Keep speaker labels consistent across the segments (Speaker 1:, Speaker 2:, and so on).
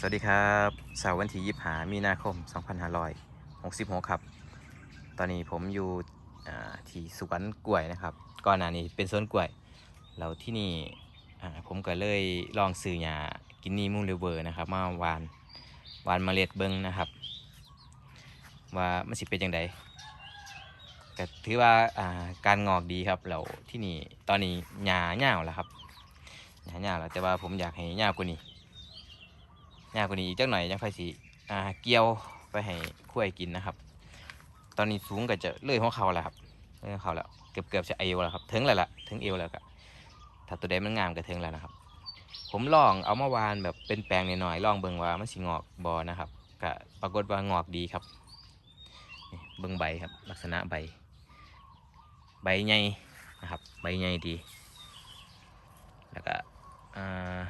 Speaker 1: สวัสดีครับเสาร์วันที่ยี่หามีนาคม 2566 ครับ ตอนนี้ผมอยู่ที่สวนกล้วยนะครับ ก่อนหน้านี้เป็นสวนกล้วย แล้วที่นี่ผมก็เลยลองซื้อหญ้ากินนี่มูลเลเวอร์นะครับมาวานวานเมล็ดเบิ้งนะครับ ว่ามันสิเป็นยังไงก็ถือว่าาการงอกดีครับแล้วที่นี่ตอนนี้หญ้าเหี่ยวแล้วครับหญ้าเหี่ยวแล้วแต่ว่าผมอยากให้หี่ยวกว่านี้ ยากกว่านี้อีกจักหน่อยยังไฟสีอ่าเกี่ยวไปให้คุ้ยกินนะครับ ตอนนี้สูงก็จะเลื่อยหัวเขาแล้วครับเลื่อยหัวเขาแล้วเกือบเกือบจะเอวแล้วครับถึงแล้วล่ะถึงเอวแล้วก็ถ้าตัวใดมันงามก็ถึงแล้วนะครับ ผมลองเอามาวานแบบเป็นแปลงหน่อยๆลองเบิ่งว่ามันสิงอกบอนะครับก็ปรากฏว่างอกดีครับเบิ่งใบครับ ลักษณะใบ ใบใหญ่นะครับ ใบใหญ่ดี แล้วก็อ่า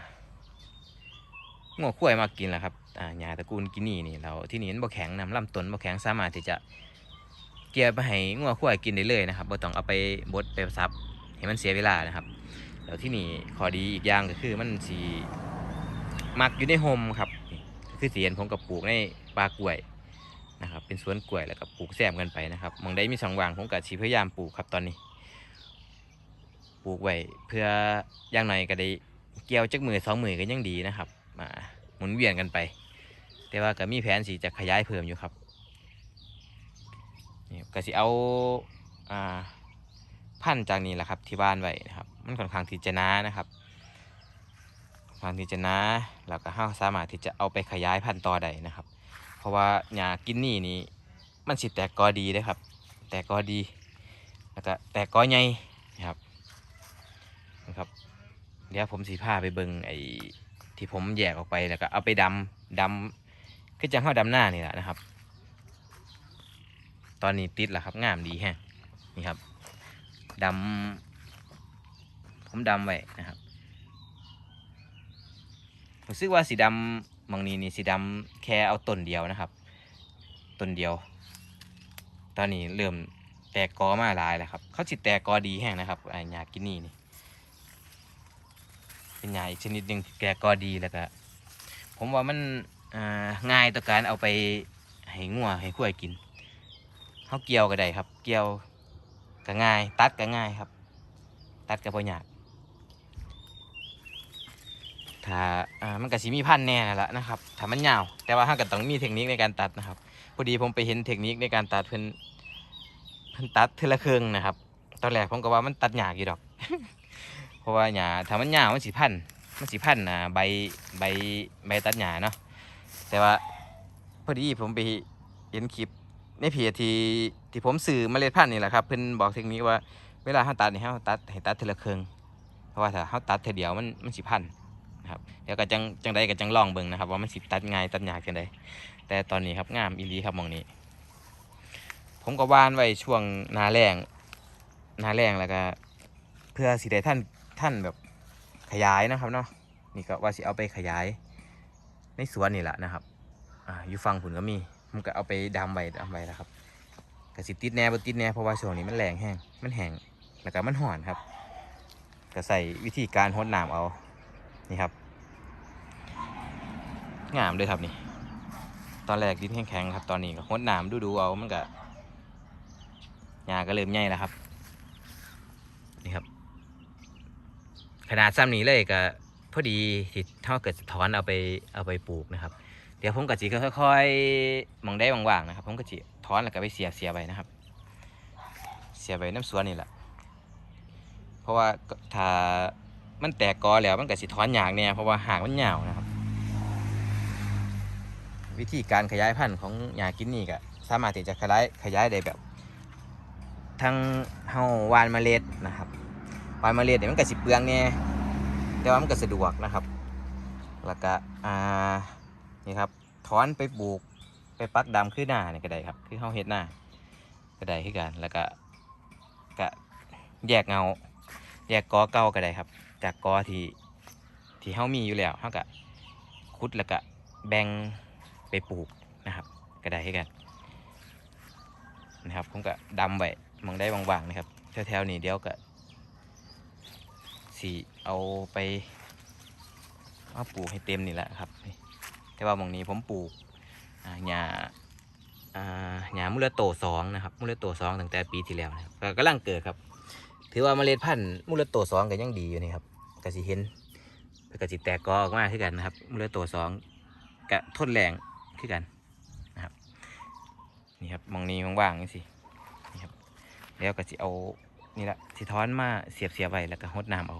Speaker 1: งัวข้วมากินแหละครับอ่าหญ้าตระกูลกินี่นี่เราที่นี่มันบ่แข็งนำลำต้นบ่แข็งสามารถที่จะเกี่ยไปให้งัวข้วกินได้เลยนะครับบ่ต้องเอาไปบดไปซับให้มันเสียเวลานะครับแล้วที่นี่ข้อดีอีกอย่างก็คือมันสีมักอยู่ในโฮมครับคือเสียนผมกับปลูกในป่ากล้วยนะครับเป็นสวนกล้วยแล้วก็ปลูกแซมกันไปนะครับมองได้มีสองวางผมกับชีพยายามปลูกครับตอนนี้ ปลูกไว้เพื่ออย่างหน่อยก็ได้เกี่ยวจักมือสองมือก็ยังดีนะครับ หมุนเวียนกันไป แต่ว่าก็มีแผนสีจะขยายเพิ่มอยู่ครับนี่ก็สิเอาอ่าพันจากนี้แหละครับที่บ้านไว้นะครับ มันค่อนข้างที่จะหนานะครับค่อนข้างที่จะหนาแล้วก็เราสามารถที่จะเอาไปขยายพันธุ์ต่อได้นะครับ เพราะว่าหญ้ากินนี่นี่มันสิแตกกอดีนะครับ แตกกอดีแล้วก็แตกกอใหญ่นะครับนะครับเดี๋ยวผมสีผ้าไปเบิงไอ ที่ผมแยกออกไปแล้วก็เอาไปดำดำคือจังเข้าดำหน้านี่แหละนะครับ ตอนนี้ติดแล้วครับงามดีแฮะนี่ครับดำผมดำไว้นะครับรู้สึกว่าสีดำมองนี้นี่สีดำแค่เอาต้นเดียวนะครับต้นเดียว ตอนนี้เริ่มแตกกอมาลายแล้วครับ เขาจิตแตกกอดีแห้งนะครับไอ้ยากินนี่นี่ เป็นยาอีกชนิดหนึ่งแกก็ดีแล้วก็ผมว่ามันง่ายต่อการเอาไปให้งัวให้ข้วยกินเขาเกี่ยวก็ได้ครับ เกี่ยวก็ง่าย ตัดก็ง่ายครับ ตัดก็บ่ยากถ้ามันก็สิมีพันแน่นั่นแหละนะครับถ้ามันยาว แต่ว่าเราก็ต้องมีเทคนิคในการตัดนะครับพอดีผมไปเห็นเทคนิคในการตัดเพิ่นเพิ่นตัดเทอละเครื่องนะครับ ตอนแรกผมก็ว่ามันตัดยากอยู่ดอก ราะว่าหญ้าถ้ามันยามันสิพันมันสิพันนะใบใบใบตัดหญ้าเนาะแต่ว่าพอดีผมไปเห็นคลิปในเพจที่ที่ผมซื้อเมล็ดพันธุ์นี่แหละครับเพิ่นบอกเทคนิคว่าเวลาเราตัดนี่เราตัดให้ตัดทีละครึ่งเพราะว่าถ้าเราตัดทีเดียวมันมันสิพันนะครับเดี๋ยวก็จังจังใดก็จังลองเบิ่งนะครับ ว่ามันสิตัดง่ายตัดยากจังใดแต่ตอนนี้ครับงามอีหลีครับมองนี้ ผมก็วานไว้ช่วงนาแรงนาแรงแล้วก็ เพื่อสิได้ท่าน ท่านแบบขยายนะครับเนาะนี่ก็ว่าสิเอาไปขยาย ในสวนนี่แหละนะครับอ่าอยู่ฟังผุนก็มีมันก็เอาไปดำไว้ดำไว้แล้วครับก็สิติดแน่บติดแน่เพราะว่าช่วงนี้มันแรงแห้งมันแห้งแล้วก็มันห่อนครับก็ใส่วิธีการหดน้ำเอานี่ครับงามเลยครับนี่ ตอนแรกดินแข็งๆครับ ตอนนี้ก็หดน้ำดูๆเอามันก็หญ้าก็เริ่มใหญ่แล้วครับ นี่ครับ ขนาดซ้ำนี้เลยก็พอดีที่ถ้าเกิดสะท้อนเอาไปเอาไปปลูกนะครับ เดี๋ยวผมกับจีก็ค่อยๆมองได้ว่างๆนะครับ ผมก็จีถอนแล้วก็ไปเสียเสียไปนะครับ เสียไปน้ำสวนนี่แหละเพราะว่าถ้ามันแตกกอแล้วมันก็สิถอนยากเนี่ยเพราะว่าหางมันยาวนะครับ วิธีการขยายพันธุ์ของหญ้ากินนี่ก็สามารถที่จะขยายขยายได้แบบ ทั้งเฮาวานเมล็ดนะครับ วานเมล็ดเนี่ยมันก็สิเปลืองเนี่ยแต่ว่ามันก็สะดวกนะครับ แล้วก็อ่านี่ครับถอนไปปลูกไปปักดำขึ้นหน้านี่ยก็ได้ครับ คือเฮาเฮ็ดหน้าก็ได้คือกันแล้วก็ก็แยกเงา แยกกอเก่าก็ได้ครับ จากกอที่ที่เฮามีอยู่แล้วเฮาก็ขุดแล้วก็แบ่งไปปลูกนะครับ ก็ได้คือกันนะครับผมก็ดำไว้มองได้ว่างๆนะครับแถวๆนี้เดี๋ยวก็ สีเอาไปเอาปลูกให้เต็มนี่แหละครับแต่ว่ามองนี้ผมปลูกหญ้าอ่าหญ้ามุระโตสองนะครับ มุระโตสองตั้งแต่ปีที่แล้วนะครับกำลังเกิดครับ ถือว่าเมล็ดพันธุ์มุระโตสองก็ยังดีอยู่นี่ครับก็สิเห็นเพิ่นก็สิแตกกอออกมาคือกันนะครับ มุระโตสองก็ทนแรงคือกันนะครับนี่ครับมองนี้ว่างๆนี่สินี่ครับแล้วก็สิเอา นี่ละสิท้อนมาเสียบเสียบไว้แล้วก็หดน้ำเอา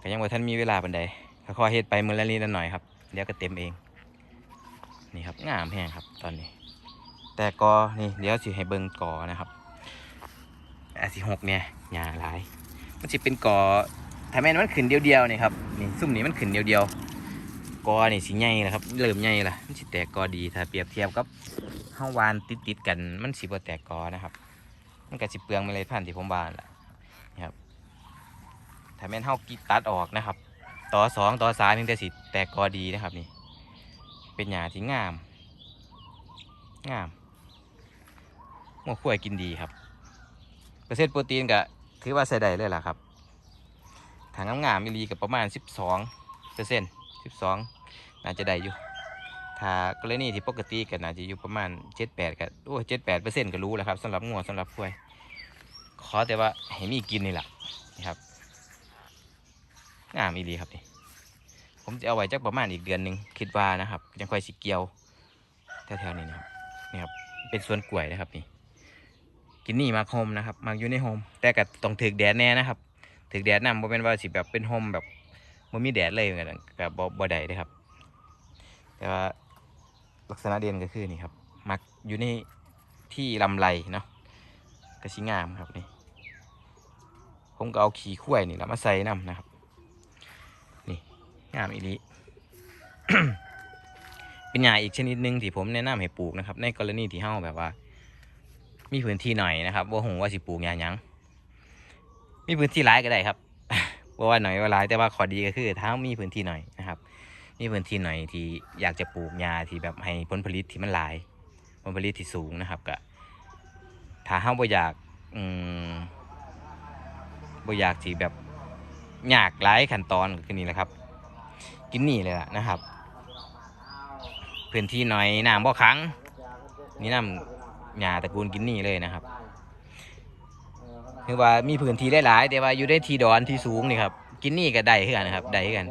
Speaker 1: ก็ยังว่าท่านมีเวลาปันใดก็ขอเฮ็ดไปมือละนิดละหน่อยครับเดี๋ยวก็เต็มเอง นี่ครับงามแห้งครับตอนนี้ แต่กอนี่เดี๋ยวสิให้เบิ่งกอนะครับอาสิหกเนี่ยหญ้าหลาย มันสิเป็นกอถ้าแม่นมันขึ้นเดียวๆนี่ครับนี่ซุ่มนี้มันขึ้นเดียวๆกอนี่สิใหญ่แล้ครับเริ่มใหญ่ละมันสิแตกกอดีถ้าเปรียบเทียบกับห้าวานติดๆกันมันสิบ่แตกกอนะครับ มันก็สิเปลืองเมล็ดพันธุ์ที่ผมบานละนี่ครับถ้าแม่นเฮากีตัดออกนะครับ ต่อสองต่อสามเพียงแต่สิแตกกอดีนะครับนี่ เป็นหญ้าที่งาม งามหัวขั้วกินดีครับ เปอร์เซ็นต์โปรตีนก็ถือว่าใส่ได้เลยล่ะครับทางงามๆมิลีกับประมาณ 12เปอร์เซ็นต์12 น่าจะได้อยู่ ถ้ากรณีที่ปกติก็น่าจะอยู่ประมาณ7-8ก็โอ้7-8เปอร์เซ็นต์ก็รู้แล้วครับสำหรับงัวสำหรับควย ขอแต่ว่าให้มีกินนี่แหละนี่ครับงามอีหลีครับนี่ผมจะเอาไว้จักประมาณอีกเดือนหนึ่งคิดว่านะครับยังค่อยสิเกียวแถวๆนี้นะครับนี่ครับเป็นสวนกล้วยนะครับนี่กินนี่มาโฮมนะครับมาอยู่ในโฮมแต่ก็ต้องถึกแดดแน่นะครับถึกแดดนำบ่เป็นว่าสิแบบเป็นโฮมแบบบ่มีแดดเลยเหมือนกันกับบ่บ่ได้เด้ครับแต่ว่า ลักษณะเด่นก็คือนี่ครับ มักอยู่ในที่ลำไรเนาะกระชิงามครับนี่ ผมก็เอาขี้ข้วยนี่แหละมาใส่น้ำนะครับ นี่งามอีหลีเป็นหญ้าอีกชนิดหนึ่งที่ผมแนะนำให้ปลูกนะครับ ในกรณีที่เฮาแบบว่า มีพื้นที่หน่อยนะครับว่าหงว่าสิปลูกหญ้าหยังมีพื้นที่หลายก็ได้ครับว่าว่าหน่อยว่าหลายแต่ว่าข้อดีก็คือถ้ามีพื้นที่หน่อย มีพื้นที่หน่อยที่อยากจะปลูกหญ้าที่แบบให้ผลผลิตที่มันหลาย ผลผลิตที่สูงนะครับก็ถ้าเฮาบ่อยากอืมบ่อยากที่แบบยากหลายขั้นตอนก็คือนี่แหละครับ กินนี่เลยล่ะนะครับ พื้นที่หน่อยน้ำบ่ขังนี่น้ำหญ้าตระกูลกินนี่เลยนะครับคือว่ามีพื้นที่หลายๆแต่ว่าอยู่ในที่ดอนที่สูงนี่ครับกินนี่ก็ได้คือกันนะครับได้คือกัน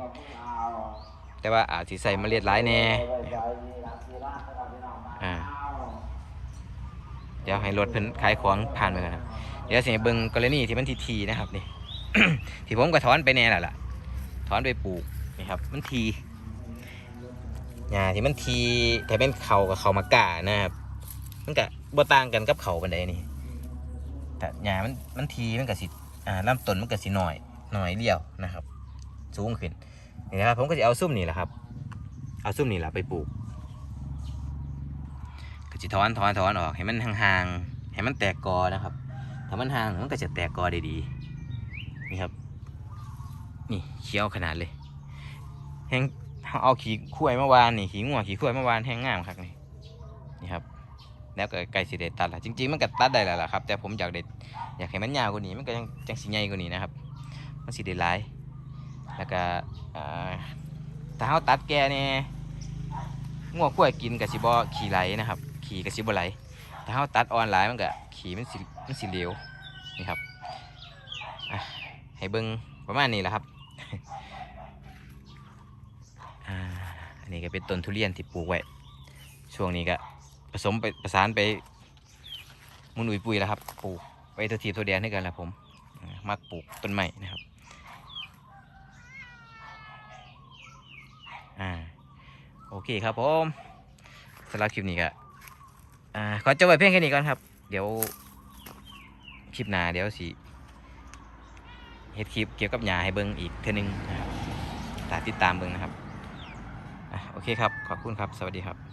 Speaker 1: แต่ว่าอาจสิใส่เมล็ดหลายแน่อ่าเดี๋ยวให้รถเพิ่นขายของผ่านไปก่อนครับเดี๋ยวสิเบิ่งกรณีที่มันทีทีนะครับนี่ ที่ผมก็ถอนไปแน่แหละล่ะ ถอนไปปลูกนี่ครับ มันทีหญ้าที่มันทีแต่เป็นเขากับเขามากานะครับมันก็บ่ต่างกันกับเขาบันไดนี่แต่หญ้ามันมันทีมันก็สิอ่าลำต้นมันก็สิหน่อยหน่อยเดียวนะครับ สูงขึ้น นี่นะครับผมก็จะเอาซุ่มนี่แหละครับ เอาซุ่มนี่แหละไปปลูกก็จะถอนถอนถอนออกให้มันห่างๆให้มันแตกกอนะครับ ถ้ามันห่างมันก็จะแตกกอได้ดีนี่ครับ นี่เขียวขนาดเลยแห้งเอาขี้ข้วยเมื่อวานนี่ขี้งัวขี้ข้วยเมื่อวานแห้งงามครับนี่นี่ครับแล้วก็ไก่สีเดตัดละจริงๆมันก็ตัดได้แล้วล่ะครับ แต่ผมอยากเด็ดอยากให้มันยาวกว่านี้มันก็ยังจังสีใหญ่กว่านี้นะครับมันสีเดลาย แล้วก็ถ้าเขาตัดแกเนี่ยงัวกล้วยกินกับสิบอขี่ไหลนะครับ ขี่กับสิบไหลถ้าเขาตัดออนไลน์มันก็ขี่มันสิมันสีเหลวนี่ครับให้เบิ้งประมาณนี้แหละครับอันนี้ก็เป็นต้นทุเรียนที่ปลูกไว้ ช่วงนี้ก็ผสมไปประสานไปมุนอุยปุยแล้วครับ ปลูกไว้ตัวทีตัวแดนให้กันแหละผมอ่ามักปลูกต้นไม้นะครับอ่า โอเคครับผมสำหรับคลิปนี้ก็อ่าขอจบไว้เพียงแค่นี้ก่อนครับ เดี๋ยวคลิปหน้าเดี๋ยวสิเฮ็ดคลิปเกี่ยวกับหญ้าให้เบิ้งอีกเท่านึงนะครับติดตามเบิ้งนะครับอโอเคครับ ขอบคุณครับ สวัสดีครับ